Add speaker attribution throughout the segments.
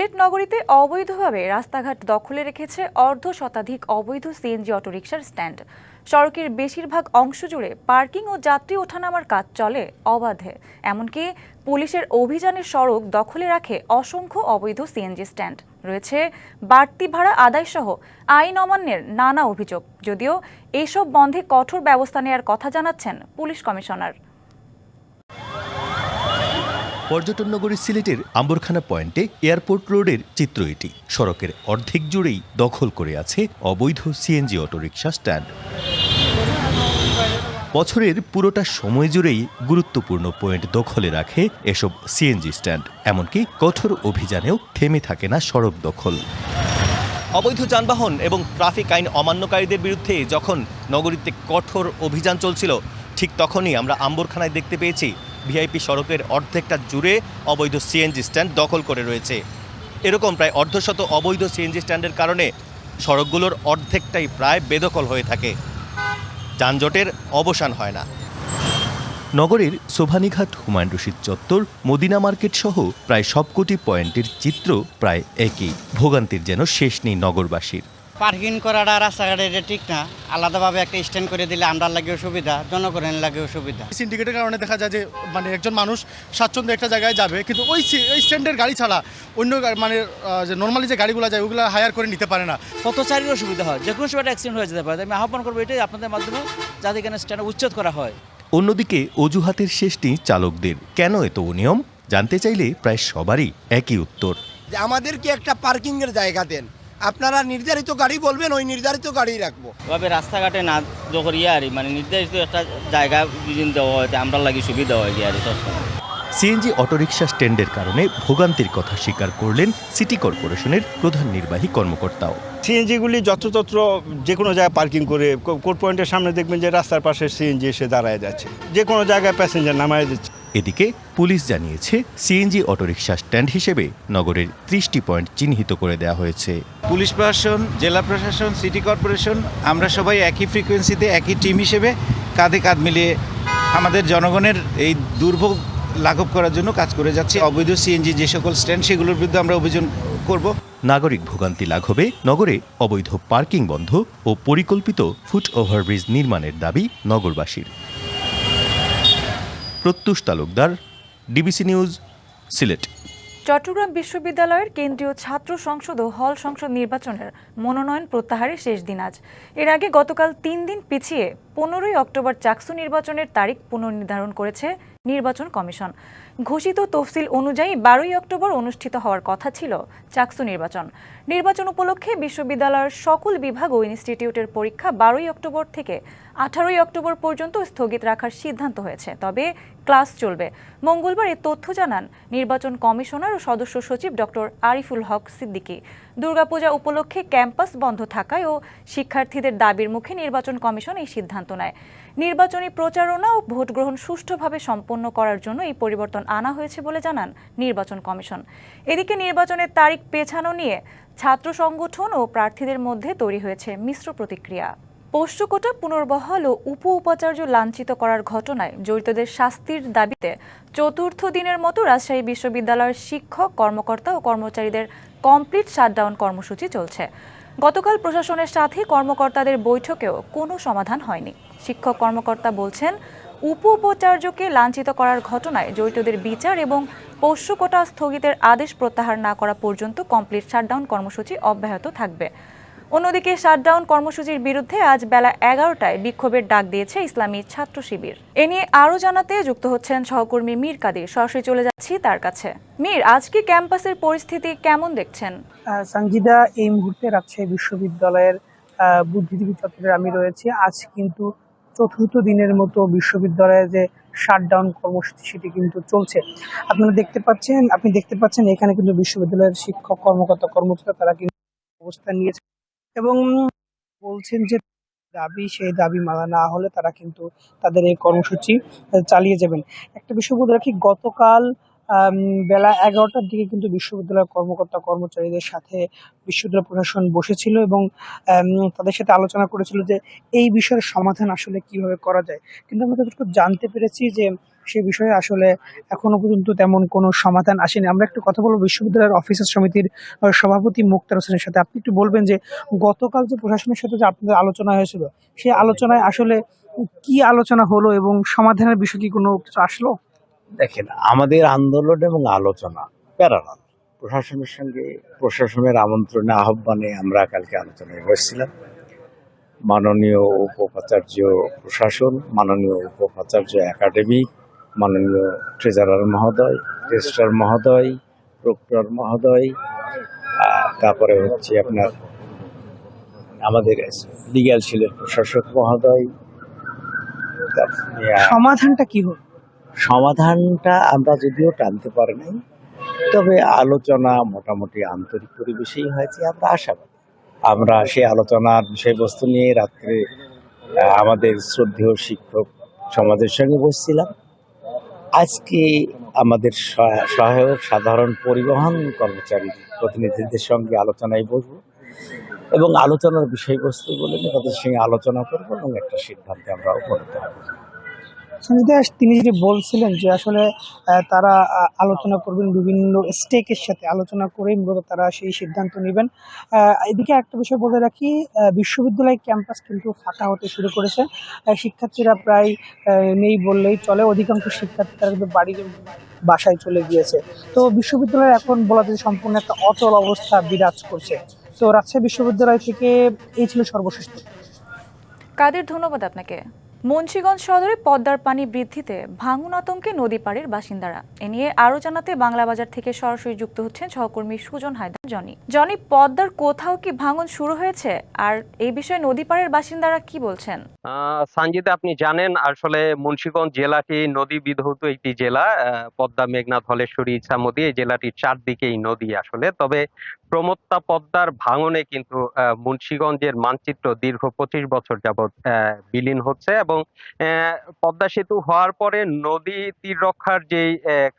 Speaker 1: সিলেট নগরীতে অবৈধভাবে রাস্তাঘাট দখলে রেখেছে অর্ধ শতাধিক অবৈধ সিএনজি অটোরিকশার স্ট্যান্ড। সড়কের বেশিরভাগ অংশ জুড়ে পার্কিং ও যাত্রী ওঠানামার কাজ চলে অবাধে। এমনকি পুলিশের অভিযানের সড়ক দখলে রাখে অসংখ্য অবৈধ সিএনজি স্ট্যান্ড। রয়েছে বাড়তি ভাড়া আদায়সহ আইন অমান্যের নানা অভিযোগ। যদিও এসব বন্ধে কঠোর ব্যবস্থা নেওয়ার কথা জানাচ্ছেন পুলিশ কমিশনার।
Speaker 2: পর্যটন নগরী সিলেটের আম্বরখানা পয়েন্টে এয়ারপোর্ট রোডের চিত্র এটি। সড়কের অর্ধেক জুড়েই দখল করে আছে অবৈধ সিএনজি অটোরিকশা স্ট্যান্ড। বছরের পুরোটা সময় জুড়েই গুরুত্বপূর্ণ পয়েন্ট দখলে রাখে এসব সিএনজি স্ট্যান্ড। এমনকি কঠোর অভিযানেও থেমে থাকে না সড়ক দখল। অবৈধ যানবাহন এবং ট্রাফিক আইন অমান্যকারীদের বিরুদ্ধে যখন নগরীতে কঠোর অভিযান চলছিল, ঠিক তখনই আমরা আম্বরখানায় দেখতে পেয়েছি ভিআইপি সড়কের অর্ধেকটা জুড়ে অবৈধ সিএনজি স্ট্যান্ড দখল করে রয়েছে। এরকম প্রায় অর্ধশত অবৈধ সিএনজি স্ট্যান্ডের কারণে সড়কগুলোর অর্ধেকটাই প্রায় বেদখল হয়ে থাকে। যানজটের অবসান হয় না। নগরের শোভানীঘাট হুমায়ুন রশিদ চত্বর, মদিনা মার্কেট সহ প্রায় সবকটি পয়েন্টের চিত্র প্রায় একই। ভোগান্তির যেন শেষ নেই নগরবাসীর।
Speaker 3: পার্কিং করাটা রাস্তাঘাটে এটা ঠিক না। আলাদাভাবে একটা স্ট্যান্ড করে দিলে আমরা লাগেও সুবিধা জনগণের লাগেও সুবিধা।
Speaker 4: সিন্ডিকেটের কারণে দেখা যায় যে মানে একজন মানুষ স্বাচ্ছন্দ্যে একটা জায়গায় যাবে কিন্তু ওই ওই স্ট্যান্ডের গাড়ি ছাড়া অন্য গা- মানে আহ, যে নর্মালি যে গাড়িগুলো যায় ওগুলো হায়ার করে নিতে পারে না।
Speaker 5: পথচারীর সুবিধা হয় যে কোনো সময় অ্যাক্সিডেন্ট হয়ে যেতে পারে। তাই আমি আহ্বান করব এটাই আপনাদের মাধ্যমে যাতে এখানে স্ট্যান্ড উচ্ছেদ করা হয়।
Speaker 2: অন্যদিকে অজুহাতের শেষ নেই চালকদের। কেন এত অনিয়ম? জানতে চাইলে প্রায় সবারই একই উত্তর।
Speaker 6: যে আমাদেরকে একটা পার্কিংয়ের জায়গা দেন। আপনারা নির্ধারিত গাড়ি বলবেন ওই নির্ধারিত গাড়ি রাখব।
Speaker 7: এভাবে রাস্তাঘাটে না যখন ইয়ে আর মানে নির্ধারিত একটা জায়গা দেওয়া হয় আমরা লাগি সুবিধা হয় আর সবসময়।
Speaker 2: সিএনজি অটোরিকশা স্ট্যান্ডের কারণে ভোগান্তির কথা স্বীকার করলেন সিটি কর্পোরেশনের প্রধান নির্বাহী কর্মকর্তাও।
Speaker 8: সিএনজিগুলি যত্রতত্র যে কোনো জায়গায় পার্কিং করে কোর্ট পয়েন্টের সামনে দেখবেন যে রাস্তার পাশে সিএনজি এসে দাঁড়ায় যাচ্ছে। যে কোনো জায়গায় প্যাসেঞ্জার নামায় দিচ্ছে।
Speaker 2: এদিকে পুলিশ জানিয়েছে সিএনজি অটোরিকশা স্ট্যান্ড হিসেবে নগরের ত্রিশটি পয়েন্ট চিহ্নিত করে দেওয়া হয়েছে।
Speaker 9: পুলিশ প্রশাসন জেলা প্রশাসন সিটি কর্পোরেশন আমরা সবাই একই ফ্রিকোয়েন্সিতে একই টিম হিসেবে কাঁধে কাঁধ মিলিয়ে আমাদের জনগণের এই দুর্ভোগ লাঘব করার জন্য কাজ করে যাচ্ছি। অবৈধ সিএনজি যে সকল স্ট্যান্ড সেগুলোর বিরুদ্ধে আমরা অভিযোগ করব।
Speaker 2: নাগরিক ভোগান্তি লাঘবে নগরে অবৈধ পার্কিং বন্ধ ও পরিকল্পিত ফুট ওভারব্রিজ নির্মাণের দাবি নগরবাসীর। Pratyush Talukdar, DBC news, Sylhet.
Speaker 1: Chittagong বিশ্ববিদ্যালয়ের কেন্দ্রীয় ছাত্র সংসদ ও হল সংসদ নির্বাচনের মনোনয়ন প্রত্যাহারের শেষ দিন আজ। এর আগে গতকাল তিন দিন পিছিয়ে পনেরোই অক্টোবর চাকসু নির্বাচনের তারিখ পুনর্নির্ধারণ করেছে নির্বাচন কমিশন। ঘোষিত তফসিল অনুযায়ী বারোই অক্টোবর অনুষ্ঠিত হওয়ার কথা ছিল চাকসু নির্বাচন। নির্বাচন উপলক্ষে বিশ্ববিদ্যালয়ের সকল বিভাগ ও ইনস্টিটিউটের পরীক্ষা বারোই অক্টোবর থেকে আঠারোই অক্টোবর পর্যন্ত স্থগিত রাখার সিদ্ধান্ত হয়েছে। তবে ক্লাস চলবে। মঙ্গলবার এ তথ্য জানান নির্বাচন কমিশনার ও সদস্য সচিব ডক্টর আরিফুল হক সিদ্দিকী। দুর্গাপূজা উপলক্ষে ক্যাম্পাস বন্ধ থাকায় ও শিক্ষার্থীদের দাবির মুখে নির্বাচন কমিশন এই সিদ্ধান্ত নেয়। নির্বাচনী প্রচারণা ও ভোট গ্রহণ সুষ্ঠুভাবে সম্পন্ন করার জন্য এই পরিবর্তন আনা হয়েছে বলে জানান নির্বাচন কমিশন। এদিকে নির্বাচনের তারিখ পেছানো নিয়ে ছাত্র সংগঠন ও প্রার্থীদের মধ্যে তৈরি হয়েছে মিশ্র প্রতিক্রিয়া। পোষ্যকোটা পুনর্বহাল ও উপ উপাচার্য লাঞ্ছিত করার ঘটনায় জড়িতদের শাস্তির দাবিতে চতুর্থ দিনের মতো রাজশাহী বিশ্ববিদ্যালয়ের শিক্ষক, কর্মকর্তা ও কর্মচারীদের কমপ্লিট শাটডাউন কর্মসূচি চলছে। গতকাল প্রশাসনের সাথে কর্মকর্তাদের বৈঠকেও কোনো সমাধান হয়নি। শিক্ষক কর্মকর্তা বলছেন উপ উপাচার্যকে লাঞ্ছিত করার ঘটনায় জড়িতদের বিচার এবং পোষ্য কোটা স্থগিতের আদেশ প্রত্যাহার না করা পর্যন্ত কমপ্লিট শাটডাউন কর্মসূচি অব্যাহত থাকবে। অন্যদিকে শাটডাউন কর্মসূচির বিরুদ্ধে আজ বেলা এগারোটায় বিক্ষোভের ডাক দিয়েছে ইসলামী ছাত্র শিবির। এ নিয়ে আরও জানাতে যুক্ত হচ্ছেন সহকর্মী মীর কাদির। সরাসরি চলে যাচ্ছি তার কাছে। মীর আজকে ক্যাম্পাসের পরিস্থিতি কেমন দেখছেন?
Speaker 10: সঙ্গীতা এই মুহূর্তে রাজশাহী বিশ্ববিদ্যালয়ের বুদ্ধিজীবী চত্বরে আমি রয়েছি। আজ কিন্তু চতুর্থ দিনের মতো বিশ্ববিদ্যালয়ে যে শাটডাউন কর্মসূচি, সেটি কিন্তু চলছে। আপনারা দেখতে পাচ্ছেন, আপনি দেখতে পাচ্ছেন এখানে কিন্তু বিশ্ববিদ্যালয়ের শিক্ষক, কর্মকর্তা কর্মচারী তারা কিন্তু অবস্থান নিয়েছে। এবং বলছেন যে দাবি, সেই দাবি মানা না হলে তারা কিন্তু তাদের এই কর্মসূচি চালিয়ে যাবেন। একটা বিষয় বলে রাখি গতকাল বেলা এগারোটার দিকে কিন্তু বিশ্ববিদ্যালয়ের কর্মকর্তা, কর্মচারীদের সাথে বিশ্ববিদ্যালয় প্রশাসন বসেছিল এবং তাদের সাথে আলোচনা করেছিল যে এই বিষয়ের সমাধান আসলে কীভাবে করা যায়। কিন্তু আমরা যতটুকু জানতে পেরেছি যে সে বিষয়ে আসলে এখনও পর্যন্ত তেমন কোনো সমাধান আসেনি। আমরা একটু কথা বলব বিশ্ববিদ্যালয়ের অফিসার সমিতির সভাপতি মুক্তার হোসেনের সাথে। আপনি একটু বলবেন যে গতকাল যে প্রশাসনের সাথে যে আপনাদের আলোচনা হয়েছিল, সেই আলোচনায় আসলে কি আলোচনা হলো এবং সমাধানের বিষয় কি কোনো কিছু আসলো?
Speaker 11: দেখেন, আমাদের আন্দোলন এবং আলোচনা প্যারালাল। প্রশাসনের সঙ্গে প্রশাসনের আমন্ত্রণে, আহ্বানে আমরা কালকে আলোচনায় বসছিলাম। মাননীয় উপাচার্য প্রশাসন, মাননীয় উপাচার্য একাডেমি মাননীয় ট্রেজারার মহোদয় রেজিস্ট্রার মহোদয় প্রক্টর মহোদয় তারপরে হচ্ছে আপনার আমাদের লিগ্যাল সেলের প্রশাসক মহোদয়
Speaker 10: সমাধানটা কি হলো?
Speaker 11: সমাধানটা আমরা যদিও টানতে পারি নাই তবে আলোচনা মোটামুটি আন্তরিক পরিবেশেই হয়েছে আমরা আশাবাদী। আমরা সেই আলোচনার বিষয়বস্তু নিয়ে রাত্রে আমাদের শ্রদ্ধেয় শিক্ষক সমাজের সঙ্গে বসছিলাম। আজকে আমাদের সহা- সহায়ক সাধারণ পরিবহন কর্মচারী প্রতিনিধিদের সঙ্গে আলোচনায় বসবো এবং আলোচনার বিষয়বস্তু বলে তাদের সঙ্গে আলোচনা করব এবং একটা সিদ্ধান্তে আমরা উপনীত হব।
Speaker 10: সঞ্জিতা তিনি যেটি বলছিলেন যে আসলে তারা আলোচনা করবেন, বিভিন্ন স্টেকের সাথে আলোচনা করেই মূলত তারা সেই সিদ্ধান্ত নেবেন। এদিকে একটা বিষয় বলে রাখি বিশ্ববিদ্যালয় ক্যাম্পাস কিন্তু ফাঁকা হতে শুরু করেছে। শিক্ষার্থীরা প্রায় নেই বললেই চলে। অধিকাংশ শিক্ষার্থীরা কিন্তু বাড়ির বাসায় চলে গিয়েছে। তো বিশ্ববিদ্যালয়ে এখন বলা যায় সম্পূর্ণ একটা অচল অবস্থা বিরাজ করছে। তো রাজশাহী বিশ্ববিদ্যালয় থেকে এই ছিল সর্বশ্রেষ্ঠ।
Speaker 1: কাদের ধন্যবাদ আপনাকে? মুন্সিগঞ্জ সদরে পদ্মার পানি বৃদ্ধিতে ভাঙন আতঙ্কে নদী পাড়ের বাসিন্দারা। এ নিয়ে আরও জানাতে বাংলা বাজার থেকে সরাসরি যুক্ত হচ্ছেন সহকর্মী সুজন হায়দার। জনি জনি, পদ্মার কোথাও কি ভাঙন শুরু হয়েছে? আর এই বিষয়ে নদী পাড়ের বাসিন্দারা কি বলছেন?
Speaker 12: সানজিদা, আপনি জানেন, আসলে মুন্সিগঞ্জ জেলাটি নদী বিধৌত একটি জেলা পদ্মা, মেঘনা, ধলেশ্বরী, ইছামতি, এই জেলাটির চারদিকেই নদী আসলে। তবে প্রমত্তা পদ্মার ভাঙনে কিন্তু মুন্সিগঞ্জের মানচিত্র দীর্ঘ পঁচিশ বছর যাবৎ বিলীন হচ্ছে এবং পদ্মা সেতু হওয়ার পরে নদী তীর রক্ষার যে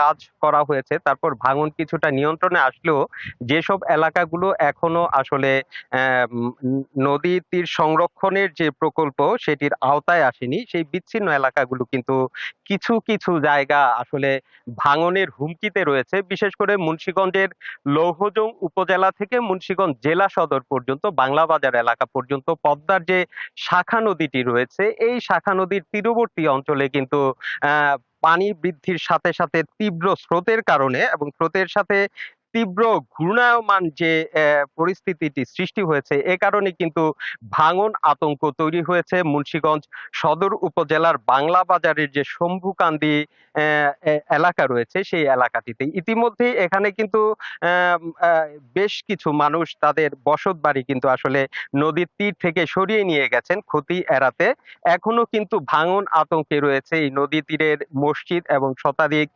Speaker 12: কাজ করা হয়েছে, তারপর ভাঙন কিছুটা নিয়ন্ত্রণে আসলেও যেসব এলাকাগুলো এখনও আসলে নদী তীর সংরক্ষণের যে প্রকল্প সেটির আওতায় আসেনি, সেই বিচ্ছিন্ন এলাকাগুলো কিন্তু কিছু কিছু জায়গা আসলে ভাঙনের হুমকিতে রয়েছে। বিশেষ করে মুন্সীগঞ্জের লৌহজং উপজেলা থেকে মুন্সীগঞ্জ জেলা সদর পর্যন্ত বাংলা বাজার এলাকা পর্যন্ত পদ্মার যে শাখা নদীটি রয়েছে, এই শাখা নদীর তীরবর্তী অঞ্চলে কিন্তু পানি বৃদ্ধির সাথে সাথে তীব্র স্রোতের কারণে এবং স্রোতের সাথে তীব্র ঘূর্ণায়মান যে পরিস্থিতিটি সৃষ্টি হয়েছে, এ কারণে কিন্তু ভাঙন আতঙ্ক তৈরি হয়েছে মুন্সিগঞ্জ সদর উপজেলার বাংলা বাজারের যে শম্ভুকান্দি এলাকা রয়েছে সেই এলাকাটিতে। ইতিমধ্যে এখানে কিন্তু বেশ কিছু মানুষ তাদের বসত বাড়ি কিন্তু আসলে নদীর তীর থেকে সরিয়ে নিয়ে গেছেন ক্ষতি এড়াতে। এখনও কিন্তু ভাঙন আতঙ্কে রয়েছে এই নদী তীরের মসজিদ এবং শতাধিক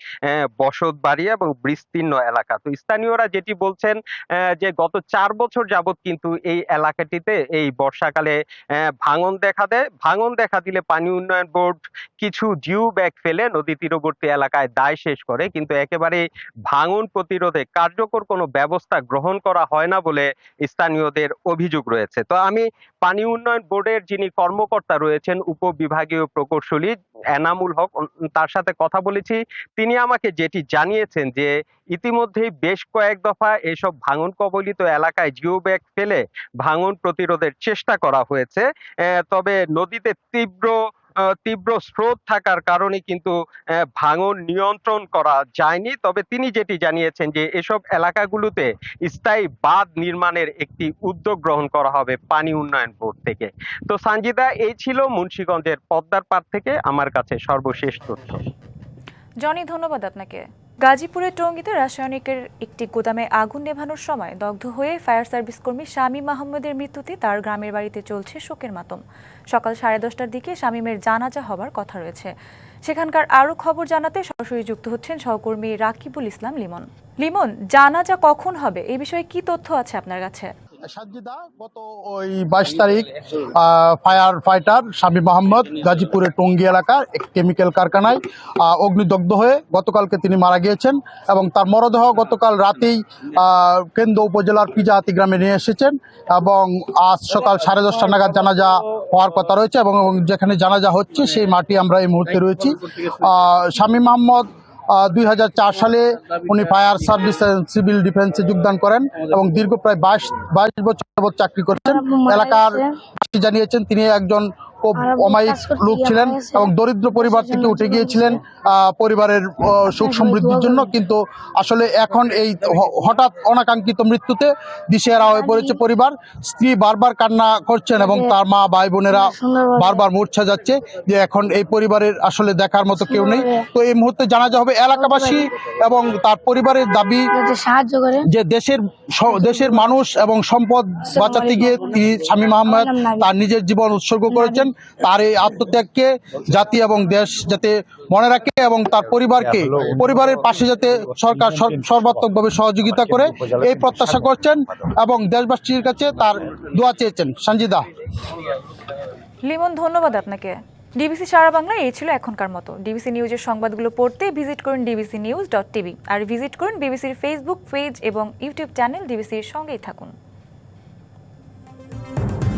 Speaker 12: বসত বাড়ি এবং বিস্তীর্ণ এলাকা। তো স্থানীয়রা যেটি বলছেন যে গত চার বছর যাবৎ কিন্তু এই এলাকাটিতে এই বর্ষাকালে ভাঙন দেখা দেয়। ভাঙন দেখা দিলে পানি উন্নয়ন বোর্ড কিছু জিও ব্যাগ ফেলে নদী তীরবর্তী এলাকায় দায় শেষ করে। কিন্তু একেবারে ভাঙন প্রতিরোধে কার্যকর কোনো ব্যবস্থা গ্রহণ করা হয় না বলে স্থানীয়দের অভিযোগ রয়েছে। তো আমি পানি উন্নয়ন বোর্ডের যিনি কর্মকর্তা রয়েছেন উপবিভাগীয় প্রকৌশলী এনামুল হক তার সাথে কথা বলেছি। তিনি আমাকে যেটি জানিয়েছেন যে, ইতিমধ্যেই বেশ কয়েক দফা এসব ভাঙন কবলিত এলাকায় জিও ব্যাগ ফেলে ভাঙন প্রতিরোধের চেষ্টা করা হয়েছে। তবে নদীতে তীব্র তীব্র স্রোত থাকার কারণে কিন্তু ভাঙন নিয়ন্ত্রণ করা যায়নি। তবে তিনি যেটি জানিয়েছেন যে, এসব এলাকাগুলোতে স্থায়ী বাঁধ নির্মাণের একটি উদ্যোগ গ্রহণ করা হবে পানি উন্নয়ন বোর্ড থেকে। তো সানজিদা, এই ছিল মুন্সীগঞ্জের পদ্মার পাড় থেকে আমার কাছে সর্বশেষ তথ্য।
Speaker 1: জনি, ধন্যবাদ আপনাকে। গাজীপুরের টঙ্গীতে রাসায়নিকের একটি গুদামে আগুন নেভানোর সময় দগ্ধ হয়ে ফায়ার সার্ভিস কর্মী শামীম আহমেদের মৃত্যুতে তার গ্রামের বাড়িতে চলছে শোকের মাতম। সকাল সাড়ে দশটার দিকে শামীমের জানাজা হবার কথা রয়েছে। সেখানকার আরও খবর জানাতে সরাসরি যুক্ত হচ্ছেন সহকর্মী রাকিবুল ইসলাম লিমন। লিমন, জানাজা কখন হবে? এ বিষয়ে কি তথ্য আছে আপনার কাছে?
Speaker 4: সাজ্জিদা গত ওই বাইশ তারিখ ফায়ার ফাইটার স্বামী মোহাম্মদ গাজীপুরের টঙ্গী এলাকার এক কেমিক্যাল কারখানায় অগ্নিদগ্ধ হয়ে গতকালকে তিনি মারা গিয়েছেন এবং তার মরদেহ গতকাল রাতেই কেন্দ্র উপজেলার পিজাহাতি গ্রামে নিয়ে এসেছেন এবং আজ সকাল সাড়ে দশটা নাগাদ জানাজা হওয়ার কথা রয়েছে এবং যেখানে জানাজা হচ্ছে সেই মাটি আমরা এই মুহূর্তে রয়েছি। স্বামী মোহাম্মদ দুই হাজার চার সালে উনি ফায়ার সার্ভিস সিভিল ডিফেন্সে যোগদান করেন এবং দীর্ঘ প্রায় বাইশ বাইশ বছর চাকরি করেছেন। এলাকার বাসী জানিয়েছেন তিনি একজন অমায়িক লোক ছিলেন এবং দরিদ্র পরিবার থেকে উঠে গিয়েছিলেন আহ, পরিবারের সুখ সমৃদ্ধির জন্য। কিন্তু আসলে এখন এই হঠাৎ অনাকাঙ্ক্ষিত মৃত্যুতে দিশেহারা হয়ে পড়েছে পরিবার। স্ত্রী বারবার কান্না করছেন এবং তার মা ভাই বোনেরা বারবার মূর্ছা যাচ্ছে যে এখন এই পরিবারের আসলে দেখার মতো কেউ নেই। তো এই মুহূর্তে জানা যাবে এলাকাবাসী এবং তার পরিবারের দাবি
Speaker 13: সাহায্য করে।
Speaker 4: যে দেশের দেশের মানুষ এবং সম্পদ বাঁচাতে গিয়ে তিনি স্বামী মোহাম্মদ তার নিজের জীবন উৎসর্গ করেছেন। তার এই আত্মত্যাগকে জাতি এবং দেশ যাতে মনে রাখে এবং তার পরিবারকে, পরিবারের পাশে যাতে সরকার সর- সর্বাত্মকভাবে সহযোগিতা করে এই প্রত্যাশা করছেন এবং দেশবাসীর কাছে তার দোয়া চেয়েছেন। সঞ্জিদা
Speaker 1: লিমন, ধন্যবাদ আপনাকে। ডিবিসি সারা বাংলা এই ছিল এখনকার মতো। ডিবিসি নিউজের সংবাদগুলো পড়তে ভিজিট করুন ডিবিসি নিউজ ডট টিভি। আর ভিজিট করুন বিবিসির ফেসবুক পেজ এবং ইউটিউব চ্যানেল ডিবিসির সঙ্গেই থাকুন।